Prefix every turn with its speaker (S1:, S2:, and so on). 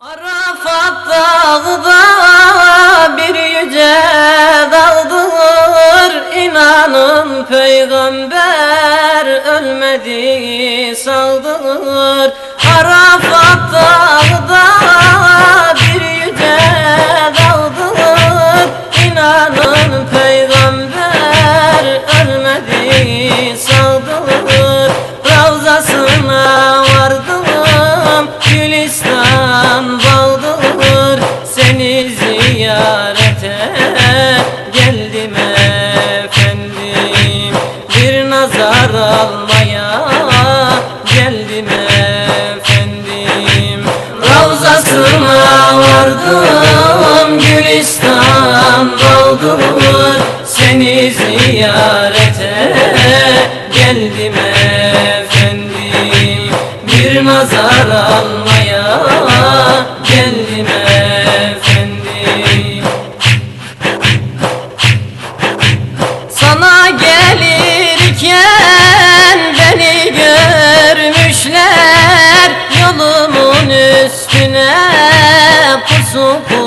S1: Arafat dağda bir yüce dağdır İnanın peygamber ölmedi sağdır Arafat geldim efendim. Bir nazar almaya geldim efendim. Ravzasına vardım Gülistan bağdır Seni ziyarete geldim efendim. Bir nazar almaya so